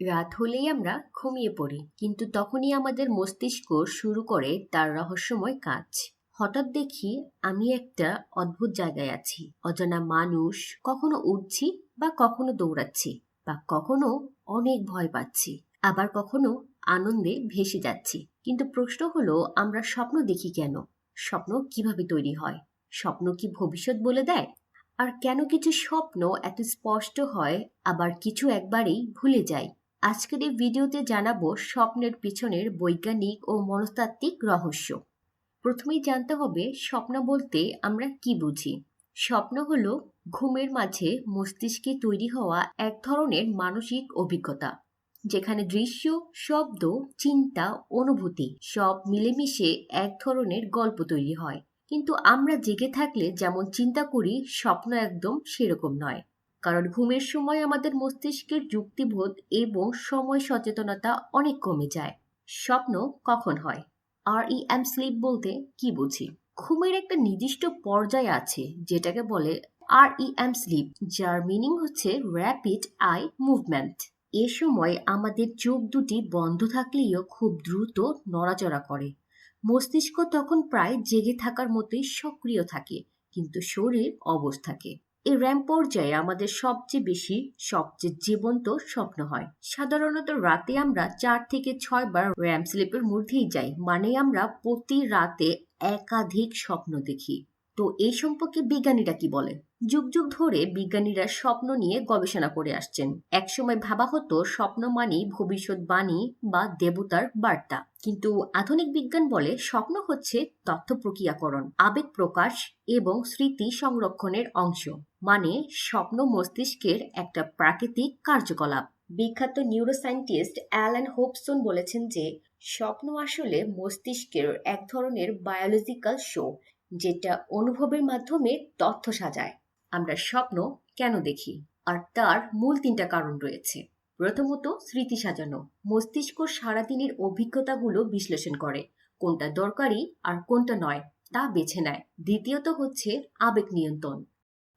রাত হলেই আমরা ঘুমিয়ে পড়ি, কিন্তু তখনই আমাদের মস্তিষ্ক শুরু করে তার রহস্যময় কাজ। হঠাৎ দেখি আমি একটা অদ্ভুত জায়গায় আছি। অজানা মানুষ, কখনো উঠছি বা কখনো দৌড়াচ্ছি বা কখনো অনেক ভয় পাচ্ছি, আবার কখনো আনন্দে ভেসে যাচ্ছি। কিন্তু প্রশ্ন হলো, আমরা স্বপ্ন দেখি কেন? স্বপ্ন কীভাবে তৈরি হয়? স্বপ্ন কি ভবিষ্যৎ বলে দেয়? আর কেন কিছু স্বপ্ন এত স্পষ্ট হয়, আবার কিছু একবারেই ভুলে যায়? আজকের এই ভিডিওতে জানাব স্বপ্নের পিছনের বৈজ্ঞানিক ও মনস্তাত্ত্বিক রহস্য। প্রথমেই জানতে হবে স্বপ্ন বলতে আমরা কি বুঝি? স্বপ্ন হলো ঘুমের মাঝে মস্তিষ্কে তৈরি হওয়া এক ধরনের মানসিক অভিজ্ঞতা, যেখানে দৃশ্য, শব্দ, চিন্তা, অনুভূতি সব মিলেমিশে এক ধরনের গল্প তৈরি হয়। কিন্তু আমরা জেগে থাকলে যেমন চিন্তা করি, স্বপ্ন একদম সেরকম নয়। কারণ ঘুমের সময় আমাদের মস্তিষ্কের যুক্তিবোধ এবং সময় সচেতনতা অনেক কমে যায়। স্বপ্ন কখন হয়? আর ই এম স্লিপ বলতে কি বুঝি? ঘুমের একটা নির্দিষ্ট পর্যায় আছে, যেটাকে বলে আর ই এম স্লিপ যার মিনিং হচ্ছে র্যাপিড আই মুভমেন্ট এ সময় আমাদের চোখ দুটি বন্ধ থাকলেও খুব দ্রুত নড়াচড়া করে। মস্তিষ্ক তখন প্রায় জেগে থাকার মতোই সক্রিয় থাকে, কিন্তু শরীর অবশ থাকে। এই র্যাম পর্যায়ে আমাদের সবচেয়ে বেশি, সবচেয়ে জীবন্ত স্বপ্ন হয়। সাধারণত রাতে আমরা চার থেকে ছয় বার র্যাম স্লিপের মধ্যেই যাই মানে আমরা প্রতি রাতে একাধিক স্বপ্ন দেখি। তো এই সম্পর্কে বিজ্ঞানীরা কি বলে? যুগ যুগ ধরে বিজ্ঞানীরা স্বপ্ন নিয়ে গবেষণা করে আসছেন। একসময় ভাবা হতো স্বপ্ন মানেই ভবিষ্যৎবাণী বা দেবতার বার্তা। কিন্তু আধুনিক বিজ্ঞান বলে স্বপ্ন হচ্ছে তথ্য প্রক্রিয়াকরণ, আবেগ প্রকাশ এবং স্মৃতি সংরক্ষণের অংশ। মানে স্বপ্ন মস্তিষ্কের একটা প্রাকৃতিক কার্যকলাপ। বিখ্যাত নিউরোসায়েন্টিস্ট অ্যালান হোপসন বলেছেন যে, স্বপ্ন আসলে মস্তিষ্কের এক ধরনের বায়োলজিক্যাল শো যেটা অনুভবের মাধ্যমে তথ্য সাজায়। আমরা স্বপ্ন কেন দেখি? আর তার মূল তিনটা কারণ রয়েছে। প্রথমত, স্মৃতি সাজানো। মস্তিষ্ক সারাদিনের অভিজ্ঞতাগুলো বিশ্লেষণ করে। কোনটা দরকারি আর কোনটা নয়, তা বেছে নেয়। দ্বিতীয়ত হচ্ছে আবেগ নিয়ন্ত্রণ।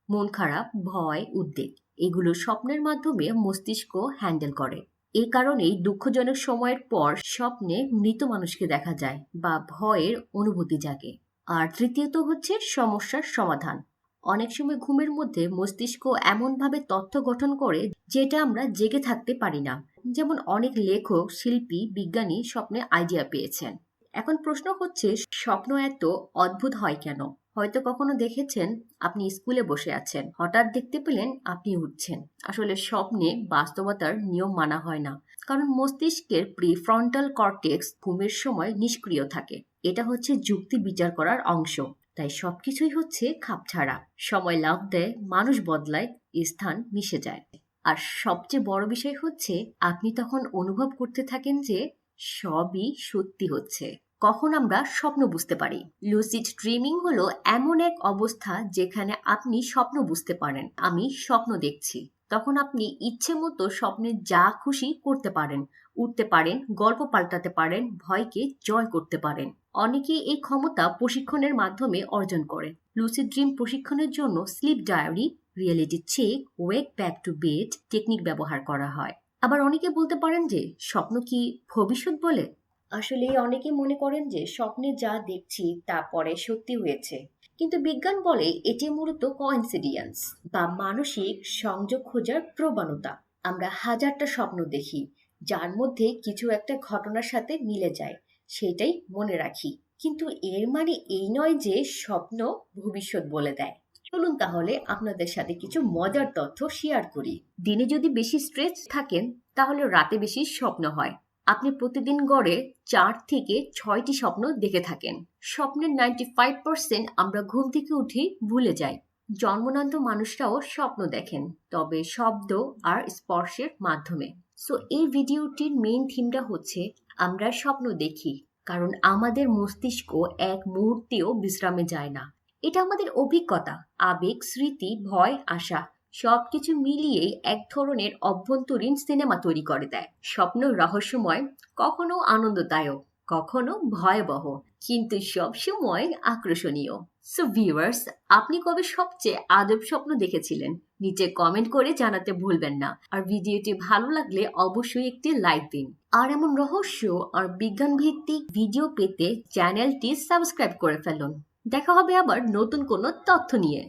মন খারাপ, ভয়, উদ্বেগ, এগুলো স্বপ্নের মাধ্যমে মস্তিষ্ক হ্যান্ডেল করে। এই কারণেই দুঃখজনক সময়ের পর স্বপ্নে মৃত মানুষকে দেখা যায় বা ভয়ের অনুভূতি জাগে। আর তৃতীয়ত হচ্ছে সমস্যার সমাধান। অনেক সময় ঘুমের মধ্যে মস্তিষ্ক এমনভাবে তথ্য গঠন করে যেটা আমরা জেগে থাকতে পারি না। যেমন অনেক লেখক, শিল্পী, বিজ্ঞানী স্বপ্নে আইডিয়া পেয়েছেন। এখন প্রশ্ন হচ্ছে, স্বপ্ন এত অদ্ভুত হয় কেন? হয়তো কখনো দেখেছেন, আপনি স্কুলে বসে আছেন। হঠাৎ দেখতে পেলেন, আপনি উঠছেন। আসলে স্বপ্নে বাস্তবতার নিয়ম মানা হয় না। কারণ মস্তিষ্কের প্রিফ্রন্টাল কর্টেক্স ঘুমের সময় নিষ্ক্রিয় থাকে। এটা হচ্ছে যুক্তি বিচার করার অংশ। তাই সবকিছুই হচ্ছে খাপছাড়া সময় লাভ দেয় মানুষ বদলায় স্থান মিশে যায়। আর সবচেয়ে বড় বিষয় হচ্ছে, আপনি তখন অনুভব করতে থাকেন যে সবই সত্যি হচ্ছে। কখন আমরা স্বপ্ন বুঝতে পারি? লুসিড ড্রিমিং হলো এমন এক অবস্থা যেখানে আপনি স্বপ্ন বুঝতে পারেন। আমি স্বপ্ন দেখছি। তখন আপনি ইচ্ছে মতো স্বপ্নে যা খুশি করতে পারেন। উঠতে পারেন, গল্প পাল্টাতে পারেন, ভয়কে জয় করতে পারেন। অনেকেই এই ক্ষমতা প্রশিক্ষণের মাধ্যমে অর্জন করে। লুসিড ড্রিম প্রশিক্ষণের জন্য sleep diary reality check wake back to bed technique ব্যবহার করা হয়। আবার অনেকে বলতে পারেন যে, স্বপ্ন কি ভবিষ্যৎ বলে? আসলে অনেকে মনে করেন যে স্বপ্নে যা দেখছি তা পরে সত্যি হয়েছে। কিন্তু বিজ্ঞান বলে এটি মূলত কোইন্সিডিয়েন্স বা মানসিক সংযোগ খোঁজার প্রবণতা। আমরা হাজারটা স্বপ্ন দেখি, যার মধ্যে কিছু একটা ঘটনার সাথে মিলে যায়, সেটাই মনে রাখি। কিন্তু এর মানে এই নয় যে স্বপ্ন ভবিষ্যৎ বলে দেয়। চলুন তাহলে আপনাদের সাথে কিছু মজার তথ্য শেয়ার করি। দিনে যদি বেশি স্ট্রেস থাকেন, তাহলে রাতে বেশি স্বপ্ন হয়। আপনি প্রতিদিন গড়ে চার থেকে ছয়টি স্বপ্ন দেখে থাকেন। স্বপ্নের নাইনটি ফাইভ পার্সেন্ট আমরা ঘুম থেকে উঠি ভুলে যাই। জন্মনান্ত মানুষরাও স্বপ্ন দেখেন, তবে শব্দ আর স্পর্শের মাধ্যমে। সো এই ভিডিওটির মেইন থিমটা হচ্ছে, আমরা স্বপ্ন দেখি, কারণ আমাদের মস্তিষ্ক এক মুহূর্তেও বিশ্রামে যায় না। এটা আমাদের অভিজ্ঞতা, আবেগ, স্মৃতি, ভয়, আশা। সবকিছু মিলিয়েই এক ধরনের অভ্যন্তরীণ সিনেমা তৈরি করে দেয়। স্বপ্ন রহস্যময়, কখনো আনন্দদায়ক, কখনো ভয়াবহ, কিন্তু সবসময় আকর্ষণীয়। সো ভিউয়ার্স আপনি কবে সবচেয়ে আদব স্বপ্ন দেখেছিলেন? নিচে কমেন্ট করে জানাতে ভুলবেন না। আর ভিডিওটি ভালো লাগলে অবশ্যই একটি লাইক দিন। আর এমন রহস্য আর বিজ্ঞান ভিত্তিক ভিডিও পেতে চ্যানেলটি সাবস্ক্রাইব করে ফেলুন। দেখা হবে আবার নতুন কোনো তথ্য নিয়ে।